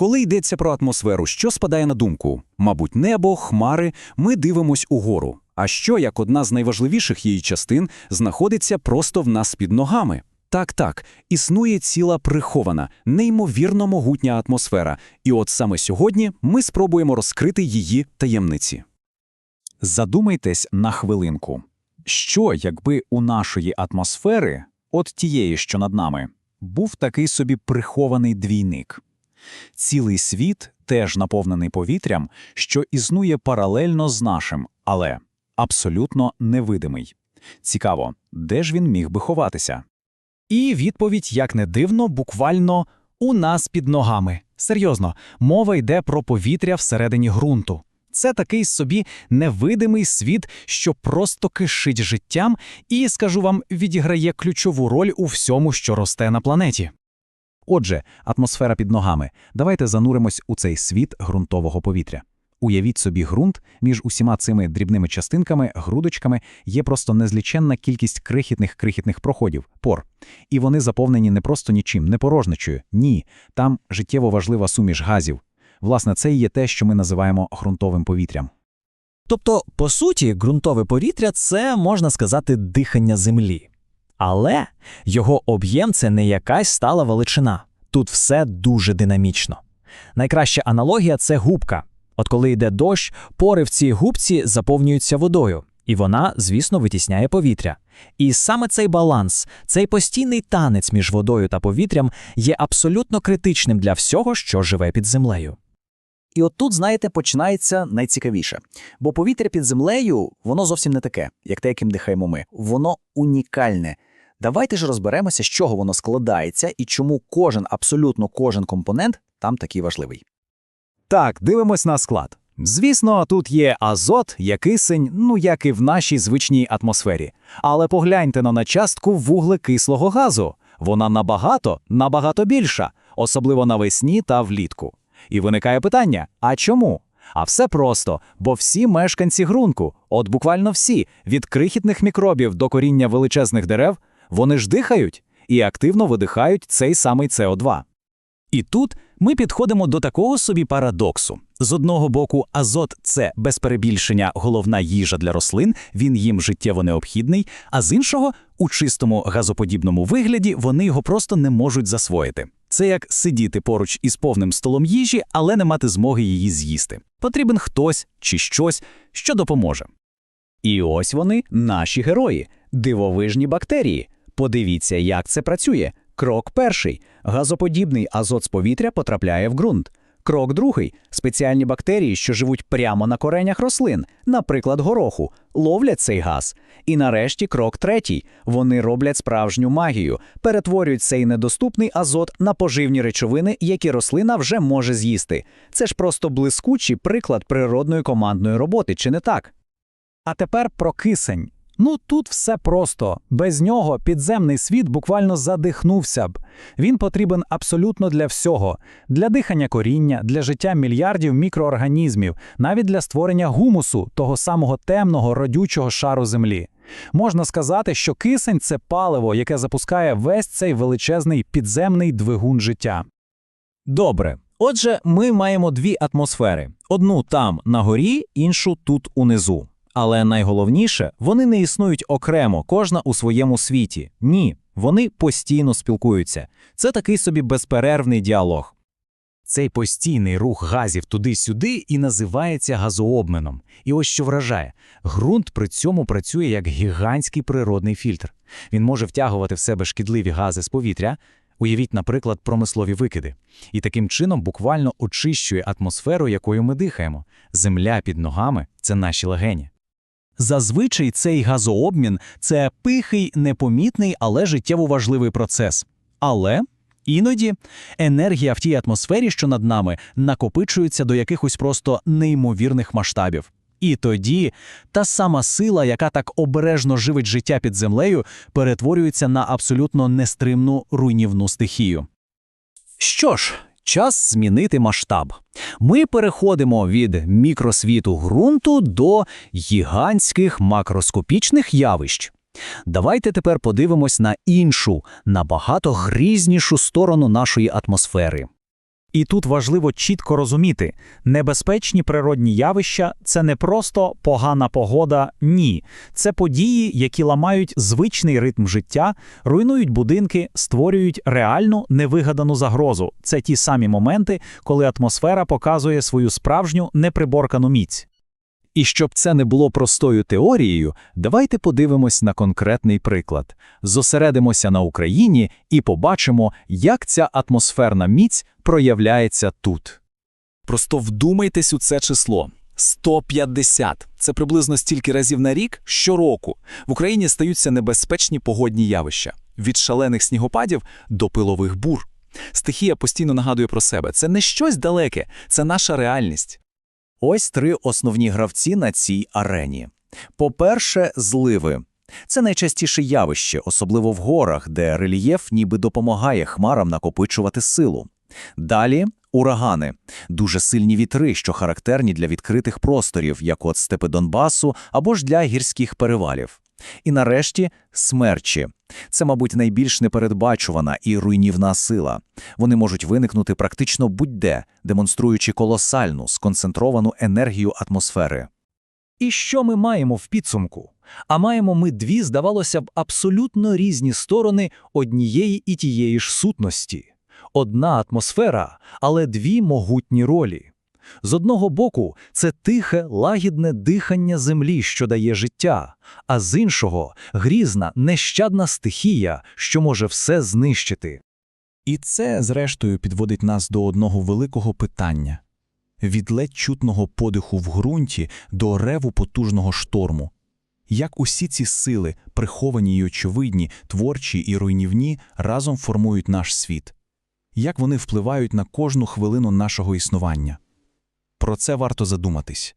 Коли йдеться про атмосферу, що спадає на думку? Мабуть, небо, хмари, ми дивимось угору. А що, як одна з найважливіших її частин, знаходиться просто в нас під ногами? Так, так, існує ціла прихована, неймовірно могутня атмосфера. І от саме сьогодні ми спробуємо розкрити її таємниці. Задумайтесь на хвилинку. Що, якби у нашої атмосфери, от тієї, що над нами, був такий собі прихований двійник? Цілий світ, теж наповнений повітрям, що існує паралельно з нашим, але абсолютно невидимий. Цікаво, де ж він міг би ховатися? І відповідь, як не дивно, буквально у нас під ногами. Серйозно, мова йде про повітря всередині ґрунту. Це такий собі невидимий світ, що просто кишить життям і, скажу вам, відіграє ключову роль у всьому, що росте на планеті. Отже, атмосфера під ногами. Давайте зануримось у цей світ ґрунтового повітря. Уявіть собі ґрунт, між усіма цими дрібними частинками, грудочками є просто незліченна кількість крихітних крихітних проходів, пор. І вони заповнені не просто нічим, не порожничою. Ні, там життєво важлива суміш газів. Власне, це і є те, що ми називаємо ґрунтовим повітрям. Тобто, по суті, ґрунтове повітря це, можна сказати, дихання землі. Але його об'єм це не якась стала величина. Тут все дуже динамічно. Найкраща аналогія це губка. От коли йде дощ, пори в цій губці заповнюються водою, і вона, звісно, витісняє повітря. І саме цей баланс, цей постійний танець між водою та повітрям є абсолютно критичним для всього, що живе під землею. І от тут, знаєте, починається найцікавіше. Бо повітря під землею, воно зовсім не таке, як те, яким дихаємо ми. Воно унікальне. Давайте ж розберемося, з чого воно складається і чому кожен, абсолютно кожен компонент там такий важливий. Так, дивимось на склад. Звісно, тут є азот, є кисень, ну як і в нашій звичній атмосфері. Але погляньте на частку вуглекислого газу. Вона набагато, набагато більша, особливо навесні та влітку. І виникає питання: а чому? А все просто, бо всі мешканці ґрунту, от буквально всі, від крихітних мікробів до коріння величезних дерев, вони ж дихають і активно видихають цей самий СО2. І тут ми підходимо до такого собі парадоксу. З одного боку, азот це без перебільшення головна їжа для рослин, він їм життєво необхідний, а з іншого, у чистому газоподібному вигляді вони його просто не можуть засвоїти. Це як сидіти поруч із повним столом їжі, але не мати змоги її з'їсти. Потрібен хтось чи щось, що допоможе. І ось вони, наші герої, дивовижні бактерії. Подивіться, як це працює. Крок перший. Газоподібний азот з повітря потрапляє в ґрунт. Крок другий. Спеціальні бактерії, що живуть прямо на коренях рослин, наприклад, гороху, ловлять цей газ. І нарешті крок третій. Вони роблять справжню магію, перетворюють цей недоступний азот на поживні речовини, які рослина вже може з'їсти. Це ж просто блискучий приклад природної командної роботи, чи не так? А тепер про кисень. Ну тут все просто. Без нього підземний світ буквально задихнувся б. Він потрібен абсолютно для всього: для дихання коріння, для життя мільярдів мікроорганізмів, навіть для створення гумусу, того самого темного родючого шару землі. Можна сказати, що кисень це паливо, яке запускає весь цей величезний підземний двигун життя. Добре. Отже, ми маємо дві атмосфери: одну там на горі, іншу тут унизу. Але найголовніше, вони не існують окремо, кожна у своєму світі. Ні, вони постійно спілкуються. Це такий собі безперервний діалог. Цей постійний рух газів туди-сюди і називається газообміном. І ось що вражає: ґрунт при цьому працює як гігантський природний фільтр. Він може втягувати в себе шкідливі гази з повітря. Уявіть, наприклад, промислові викиди, і таким чином буквально очищує атмосферу, якою ми дихаємо. Земля під ногами це наші легені. Зазвичай цей газообмін це пихий, непомітний, але життєво важливий процес. Але іноді енергія в тій атмосфері, що над нами, накопичується до якихось просто неймовірних масштабів. І тоді та сама сила, яка так обережно живить життя під землею, перетворюється на абсолютно нестримну руйнівну стихію. Що ж, час змінити масштаб. Ми переходимо від мікросвіту ґрунту до гігантських макроскопічних явищ. Давайте тепер подивимось на іншу, набагато грізнішу сторону нашої атмосфери. І тут важливо чітко розуміти, небезпечні природні явища це не просто погана погода, ні. Це події, які ламають звичний ритм життя, руйнують будинки, створюють реальну невигадану загрозу. Це ті самі моменти, коли атмосфера показує свою справжню неприборкану міць. І щоб це не було простою теорією, давайте подивимось на конкретний приклад. Зосередимося на Україні і побачимо, як ця атмосферна міць проявляється тут. Просто вдумайтесь у це число. 150 – це приблизно стільки разів на рік щороку. В Україні стаються небезпечні погодні явища. Від шалених снігопадів до пилових бур. Стихія постійно нагадує про себе. Це не щось далеке, це наша реальність. Ось три основні гравці на цій арені. По-перше, зливи. Це найчастіше явище, особливо в горах, де рельєф ніби допомагає хмарам накопичувати силу. Далі урагани дуже сильні вітри, що характерні для відкритих просторів, як от степи Донбасу або ж для гірських перевалів. І нарешті смерчі. Це, мабуть, найбільш непередбачувана і руйнівна сила. Вони можуть виникнути практично будь-де, демонструючи колосальну, сконцентровану енергію атмосфери. І що ми маємо в підсумку? А маємо ми дві, здавалося б, абсолютно різні сторони однієї і тієї ж сутності. Одна атмосфера, але дві могутні ролі. З одного боку, це тихе, лагідне дихання землі, що дає життя, а з іншого – грізна, нещадна стихія, що може все знищити. І це, зрештою, підводить нас до одного великого питання. Від ледь чутного подиху в ґрунті до реву потужного шторму. Як усі ці сили, приховані й очевидні, творчі і руйнівні, разом формують наш світ? Як вони впливають на кожну хвилину нашого існування? Про це варто задуматись.